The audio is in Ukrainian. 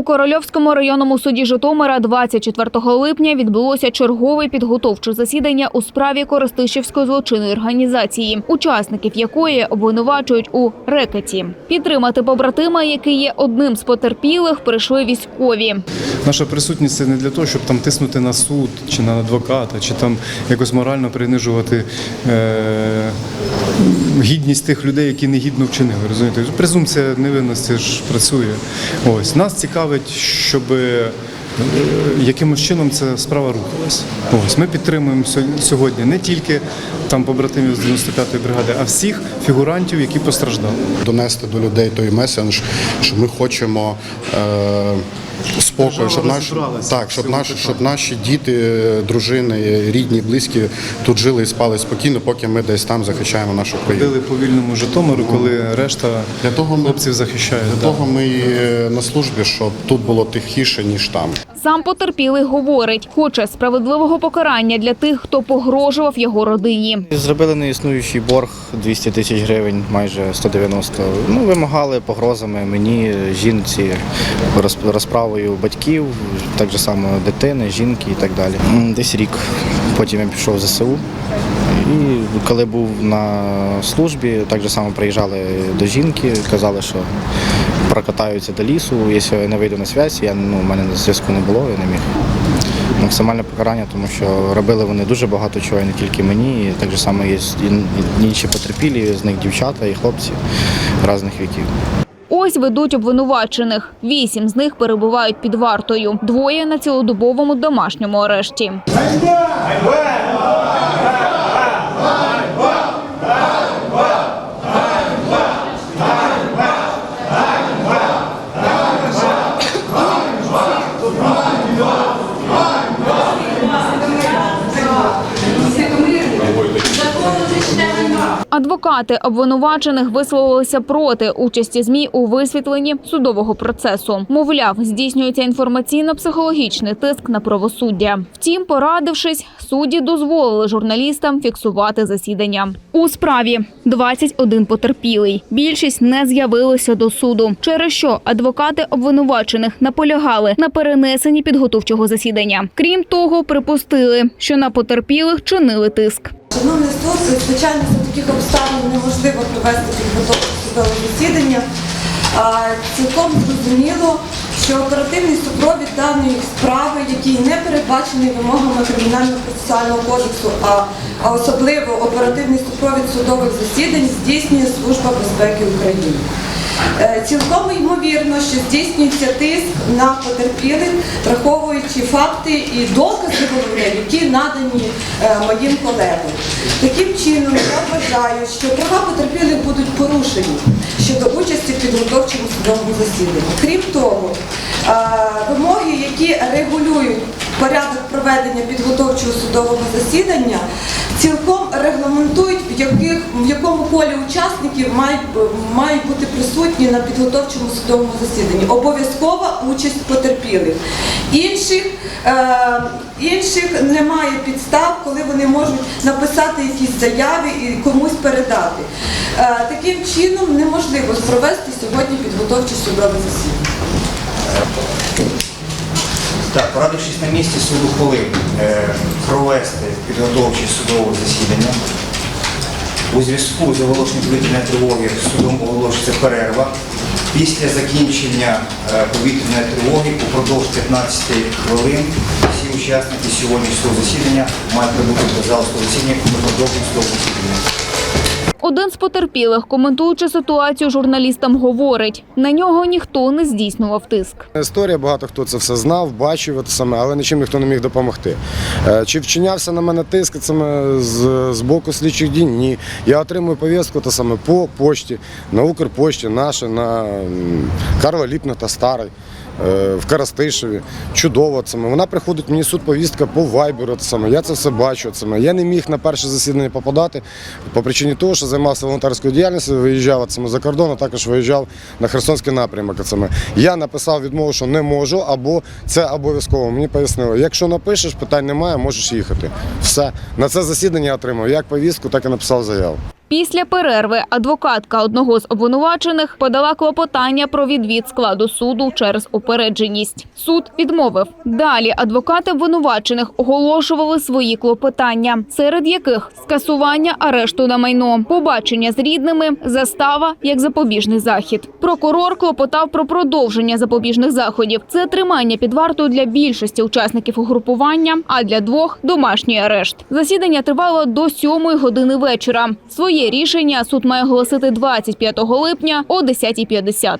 У Корольовському районному суді Житомира 24 липня відбулося чергове підготовче засідання у справі Коростишівської злочинної організації, учасників якої обвинувачують у рекеті. Підтримати побратима, який є одним з потерпілих, прийшли військові. Наша присутність це не для того, щоб там тиснути на суд чи на адвоката, чи там якось морально принижувати е- гідність тих людей, які негідно вчинили. Розумієте, презумпція невинності ж працює. Ось нас цікавить, щоб е, якимось чином ця справа рухалась. Ось ми підтримуємо сьогодні не тільки там побратимів з 95-ї бригади, а всіх фігурантів, які постраждали. донести до людей той месендж, що ми хочемо е, спокою, щоб наші так, щоб наші, щоб наші діти, дружини, рідні, близькі тут жили і спали спокійно, поки ми десь там захищаємо нашу країну. Ходили по вільному Житомиру, коли решта Для того ми- хлопців захищають. Для того ми і на службі, щоб тут було тихіше ніж там. Сам потерпілий говорить, хоче справедливого покарання для тих, хто погрожував його родині. Зробили неіснуючий борг 200 тисяч гривень, майже 190. Ну, вимагали погрозами мені, жінці, розправою батьків, так само дитини, жінки і так далі. Десь рік. Потім я пішов в ЗСУ. І коли був на службі, так же само приїжджали до жінки, казали, що прокатаються до лісу. Якщо я не вийду на зв'язь, я ну, у мене зв'язку не було, я не міг. Максимальне покарання, тому що робили вони дуже багато чого, і не тільки мені. І так же само є і інші потерпілі, з них дівчата і хлопці різних віків. Ось ведуть обвинувачених. Вісім з них перебувають під вартою. Двоє на цілодобовому домашньому арешті. Адвокати обвинувачених висловилися проти участі змі у висвітленні судового процесу. Мовляв, здійснюється інформаційно-психологічний тиск на правосуддя. Втім, порадившись, судді дозволили журналістам фіксувати засідання. У справі 21 потерпілий. Більшість не з'явилися до суду, через що адвокати обвинувачених наполягали на перенесенні підготовчого засідання. Крім того, припустили, що на потерпілих чинили тиск. Шановний суд, звичайно, за таких обставин неможливо провести підготовку судового засідання. Цілком зрозуміло, що оперативний супровід даної справи, який не передбачений вимогами Кримінально-процесуального кодексу, а, а особливо оперативний супровід судових засідань здійснює Служба безпеки України. Е, Цілком ймовірно, що здійснюється тиск на потерпілих, враховуючи факти і докази головне, які надані е, моїм колегам. Таким чином, я вважаю, що права потерпілих будуть порушені щодо участі в підготовчому судовому засіданні. Крім того, е, вимоги, які регулюють порядок проведення підготовчого судового засідання, цілком регламентують, в, яких, в якому колі учасників мають, мають бути присутні на підготовчому судовому засіданні. Обов'язкова участь потерпілих. Інших, е, інших немає підстав, коли вони можуть написати якісь заяви і комусь передати. Е, таким чином неможливо провести сьогодні підготовче судове засідання. Так, порадившись на місці, суд ухвалив е, провести підготовче судове засідання. У зв'язку з оголошенням повітряної тривоги судом оголошується перерва. Після закінчення е, повітряної тривоги упродовж 15 хвилин всі учасники сьогоднішнього засідання мають прибути до залу засідання і продовження судового засідання. Один з потерпілих, коментуючи ситуацію журналістам, говорить, на нього ніхто не здійснював тиск. Історія, багато хто це все знав, бачив саме, але нічим ніхто не міг допомогти. Е, Чи вчинявся на мене тиск саме з, боку слідчих дій? Ні. Я отримую повістку та саме по почті, на Укрпошті, наше, на Карла Ліпна та Старий. Е, В Карастишеві, чудово це. Вона приходить мені суд повістка по вайберу. Це саме. Я це все бачу. Це саме. Я не міг на перше засідання попадати по причині того, що займався волонтерською діяльністю, виїжджав саме, за кордон, а також виїжджав на Херсонський напрямок. Це саме. Я написав відмову, що не можу, або це обов'язково. Мені пояснили, якщо напишеш, питань немає, можеш їхати. Все. На це засідання отримав як повістку, так і написав заяву. Після перерви адвокатка одного з обвинувачених подала клопотання про відвід складу суду через упередженість. Суд відмовив. Далі адвокати обвинувачених оголошували свої клопотання, серед яких скасування арешту на майно, побачення з рідними, застава як запобіжний захід. Прокурор клопотав про продовження запобіжних заходів. Це тримання під вартою для більшості учасників угрупування, а для двох домашній арешт. Засідання тривало до сьомої години вечора. Своє рішення суд має оголосити 25 липня о 10.50.